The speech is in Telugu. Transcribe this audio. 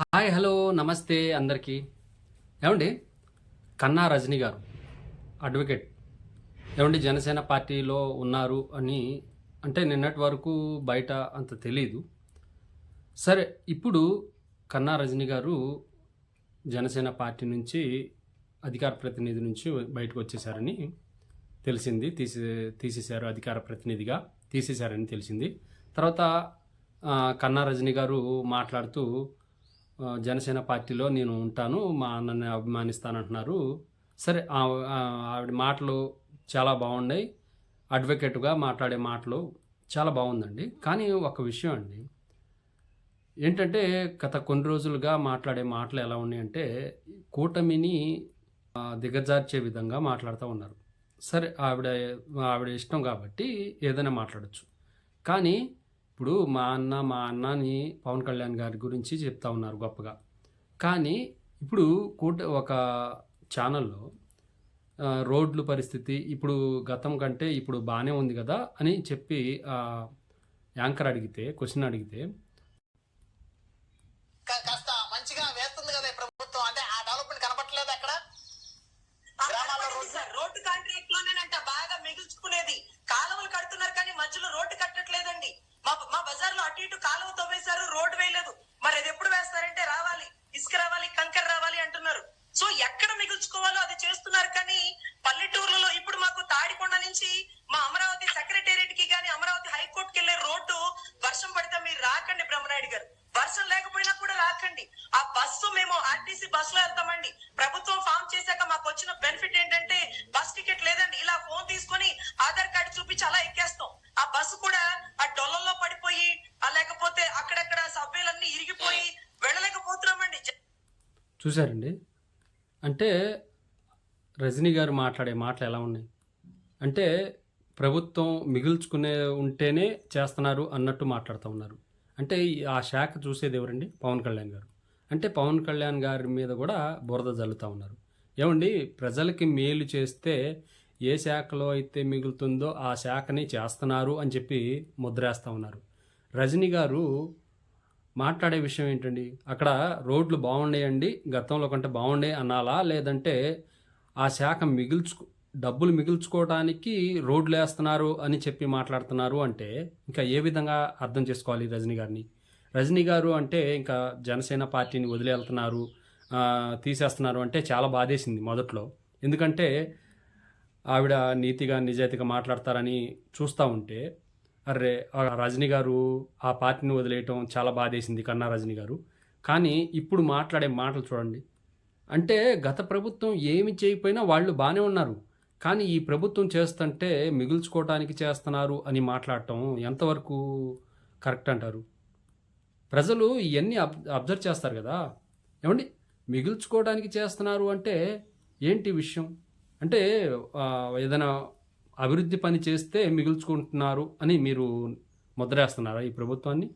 హాయ్ హలో నమస్తే అందరికీ. ఏమండి? కన్నా రజనీ గారు అడ్వకేట్. ఏమండి జనసేన పార్టీలో ఉన్నారు అని అంటే నిన్నటి వరకు బయట అంత తెలీదు. సరే ఇప్పుడు కన్నా రజనీ గారు జనసేన పార్టీ నుంచి అధికార ప్రతినిధి నుంచి బయటకు వచ్చేసారని తెలిసింది. తీసే తీసేశారు అధికార ప్రతినిధిగా తీసేశారని తెలిసింది. తర్వాత కన్నా రజనీ గారు మాట్లాడుతూ జనసేన పార్టీలో నేను ఉంటాను మా అన్నని అభిమానిస్తానంటున్నారు. సరే ఆవిడ మాటలు చాలా బాగున్నాయి. అడ్వకేట్గా మాట్లాడే మాటలు చాలా బాగుందండి. కానీ ఒక విషయం అండి. ఏంటంటే గత కొన్ని రోజులుగా మాట్లాడే మాటలు ఎలా ఉన్నాయంటే కూటమిని దిగజార్చే విధంగా మాట్లాడుతూ ఉన్నారు. సరే ఆవిడ ఆవిడ ఇష్టం కాబట్టి ఏదైనా మాట్లాడచ్చు. కానీ ఇప్పుడు మా అన్న మా అన్నని పవన్ కళ్యాణ్ గారి గురించి చెప్తా ఉన్నారు గొప్పగా. కానీ ఇప్పుడు కూట ఒక ఛానల్లో రోడ్లు పరిస్థితి ఇప్పుడు గతం కంటే ఇప్పుడు బాగానే ఉంది కదా అని చెప్పి ఆ, యాంకర్ అడిగితే క్వశ్చన్ అడిగితే కాస్త మంచిగా వేస్తుంది కదా ప్రభుత్వం. అంటే ఆ డెవలప్మెంట్ కనపట్లేదు అక్కడ? రోడ్డు కాంట్రాక్ట్ లోనేనంట బాగా మిగుల్చుకునేది. కాలువలు కడుతున్నారు కానీ మధ్యలో రోడ్డు కట్టట్లేదండి. మా మా బజార్లో అటు ఇటు కాలువ తవ్వేశారు రోడ్డు వేయలేదు. మరి అది ఎప్పుడు వేస్తారంటే రావాలి ఇసుక రావాలి కంకర రావాలి అంటున్నారు. సో ఎక్కడ మిగుల్చుకోవాలో అది చేస్తున్నారు కానీ పల్లెటూర్లలో ఇప్పుడు మాకు తాడికొండ నుంచి మా అమరావతి సెక్రటేరియట్కి గానీ అమరావతి హైకోర్టుకి వెళ్ళే రోడ్డు వర్షం పడితే మీరు రాకండి బ్రహ్మనాయుడు గారు. వర్షం లేకపోయినా కూడా రాకండి. ఆ బస్సు మేము ఆర్టీసీ బస్సులో వెళ్తామండి. ప్రభుత్వం ఫామ్ చేశాక మాకు వచ్చిన బెనిఫిట్ ఏంటంటే చూసారండి అంటే రజనీ గారు మాట్లాడే మాటలు ఎలా ఉన్నాయి? అంటే ప్రభుత్వం మిగుల్చుకునే ఉంటేనే చేస్తున్నారు అన్నట్టు మాట్లాడుతూ ఉన్నారు. అంటే ఆ శాఖ చూసేది ఎవరండి? పవన్ కళ్యాణ్ గారు. అంటే పవన్ కళ్యాణ్ గారి మీద కూడా బురద జల్లుతూ ఉన్నారు. ఏమండి? ప్రజలకి మేలు చేస్తే ఏ శాఖలో అయితే మిగులుతుందో ఆ శాఖని చేస్తున్నారు అని చెప్పి ముద్రేస్తూ ఉన్నారు. రజనీ గారు మాట్లాడే విషయం ఏంటండి? అక్కడ రోడ్లు బాగుండేయండి గతంలో కంటే బాగున్నాయి అనాలా? లేదంటే ఆ శాఖ మిగుల్చుకు డబ్బులు మిగిల్చుకోవడానికి రోడ్లు వేస్తున్నారు అని చెప్పి మాట్లాడుతున్నారు అంటే ఇంకా ఏ విధంగా అర్థం చేసుకోవాలి రజనీ గారిని? రజనీ గారు అంటే ఇంకా జనసేన పార్టీని వదిలేళ్తున్నారు తీసేస్తున్నారు అంటే చాలా బాధేసింది మొదట్లో. ఎందుకంటే ఆవిడ నీతిగా నిజాయితీగా మాట్లాడతారని చూస్తూ ఉంటే అర్రే రజనీ గారు ఆ పార్టీని వదిలేయటం చాలా బాధేసింది కన్నా రజనీ గారు. కానీ ఇప్పుడు మాట్లాడే మాటలు చూడండి. అంటే గత ప్రభుత్వం ఏమి చేయకపోయినా వాళ్ళు బాగానే ఉన్నారు. కానీ ఈ ప్రభుత్వం చేస్తుంటే మిగుల్చుకోవటానికి చేస్తున్నారు అని మాట్లాడటం ఎంతవరకు కరెక్ట్ అంటారు? ప్రజలు ఇవన్నీ అబ్ అబ్జర్వ్ చేస్తారు కదా. ఏమండి? మిగుల్చుకోవడానికి చేస్తున్నారు అంటే ఏంటి విషయం? అంటే ఏదైనా అభివృద్ధి పని చేస్తే మిగుల్చుకుంటున్నారు అని మీరు ముద్రేస్తున్నారా ఈ ప్రభుత్వాన్ని?